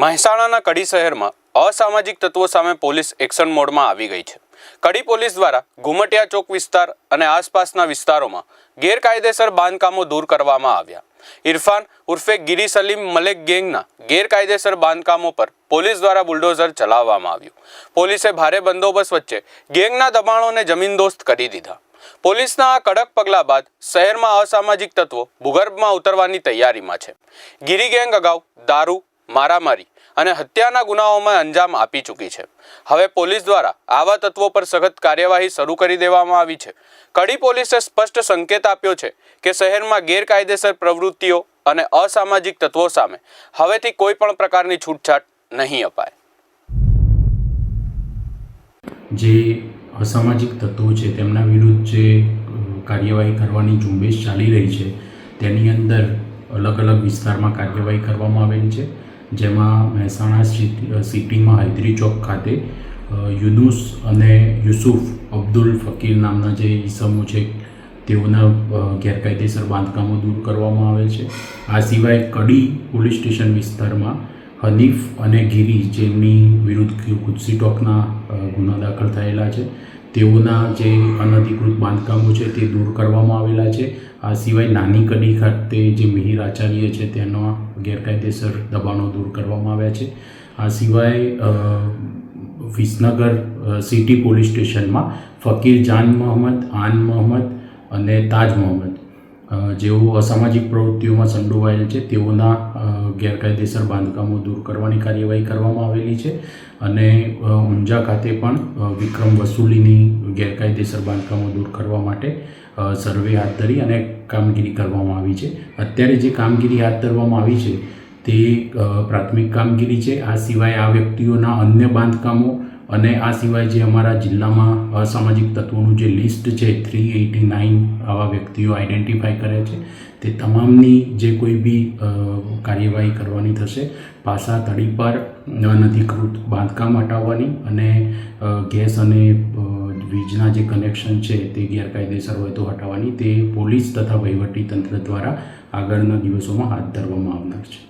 મહેસાણાના કડી શહેરમાં અસામાજિક તત્વો સામે પોલીસ એક્શન મોડમાં આવી ગઈ છે. કડી પોલીસ દ્વારા ઘુમટિયા ચોક વિસ્તાર અને આસપાસના વિસ્તારોમાં ગેરકાયદેસર બાંધકામો દૂર કરવામાં આવ્યા. ઇરફાન ઉર્ફે ગિરી સલીમ મલેક ગેંગના ગેરકાયદેસર બાંધકામો પર પોલીસ દ્વારા બુલડોઝર ચલાવવામાં આવ્યું. પોલીસે ભારે બંદોબસ્ત વચ્ચે ગેંગના દબાણોને જમીનદોસ્ત કરી દીધા. પોલીસના આ કડક પગલા બાદ શહેરમાં અસામાજિક તત્વો ભૂગર્ભમાં ઉતરવાની તૈયારીમાં છે. ગિરી ગેંગ અગાઉ દારૂ, મારામારી અને હત્યાના ગુનાઓમાં અંજામ આપી ચૂકી છે. હવે પોલીસ દ્વારા આવા તત્વો પર સખત કાર્યવાહી શરૂ કરી દેવામાં આવી છે. કડી પોલીસે સ્પષ્ટ સંકેત આપ્યો છે કે શહેરમાં ગેરકાયદેસર પ્રવૃત્તિઓ અને અસામાજિક તત્વો સામે હવેથી કોઈ પણ પ્રકારની છૂટછાટ નહીં અપાય. જે અસામાજિક તત્વો છે તેમના વિરુદ્ધ જે કાર્યવાહી કરવાની ઝુંબેશ ચાલી રહી છે, તેની અંદર અલગ અલગ વિસ્તારમાં કાર્યવાહી કરવામાં આવેલી છે. જેમાં મહેસાણા સિટી સિટીમાં હૈદરી ચોક ખાતે યુનુસ અને યુસુફ અબ્દુલ ફકીર નામના જે ઈસમો છે, તેઓના ગેરકાયદેસર બાંધકામો દૂર કરવામાં આવે છે. આ સિવાય કડી પોલીસ સ્ટેશન વિસ્તારમાં હનીફ અને ગીરી જેમની વિરુદ્ધ કુત્સી ટોકના ગુના દાખલ થયેલા છે. તેઓના જે અનધિકૃત બાંધકામો છે તે દૂર કરવામાં આવેલા છે. આ સિવાય નાની કડી ખાતે જે મિહિર આચાર્ય છે તેના ગેરકાયદેસર દબાણો દૂર કરવામાં આવ્યા છે. આ સિવાય વિસનગર સિટી પોલીસ સ્ટેશનમાં ફકીર જાન મોહમ્મદ, આન મોહમ્મદ અને તાજ મોહમ્મદ. જેઓ અસામાજિક પ્રવૃત્તિઓમાં સંડોવાયેલ છે, તેઓના ગેરકાયદેસર બાંધકામો દૂર કરવાની કાર્યવાહી કરવામાં આવેલી છે અને ઊંઝા ખાતે પણ વિક્રમ વસૂલીની ગેરકાયદેસર બાંધકામો દૂર કરવા માટે સર્વે હાથ ધરી અને કામગીરી કરવામાં આવી છે. અત્યારે જે કામગીરી હાથ ધરવામાં આવી છે તે પ્રાથમિક કામગીરી છે. આ સિવાય આ વ્યક્તિઓના અન્ય બાંધકામો અને આ સિવાય જે અમારા જિલ્લામાં અસામાજિક તત્વોનું જે લિસ્ટ છે થ્રી એટી નાઇન આવા વ્યક્તિઓ આઈડેન્ટિફાઈ કરે છે, તે તમામની જે કોઈ બી કાર્યવાહી કરવાની થશે, પાસા તળી પર અનધિકૃત બાંધકામ હટાવવાની અને ગેસ અને વીજના જે કનેક્શન છે તે ગેરકાયદેસર હોય તો હટાવવાની, તે પોલીસ તથા વહીવટી તંત્ર દ્વારા આગળના દિવસોમાં હાથ ધરવામાં આવનાર છે.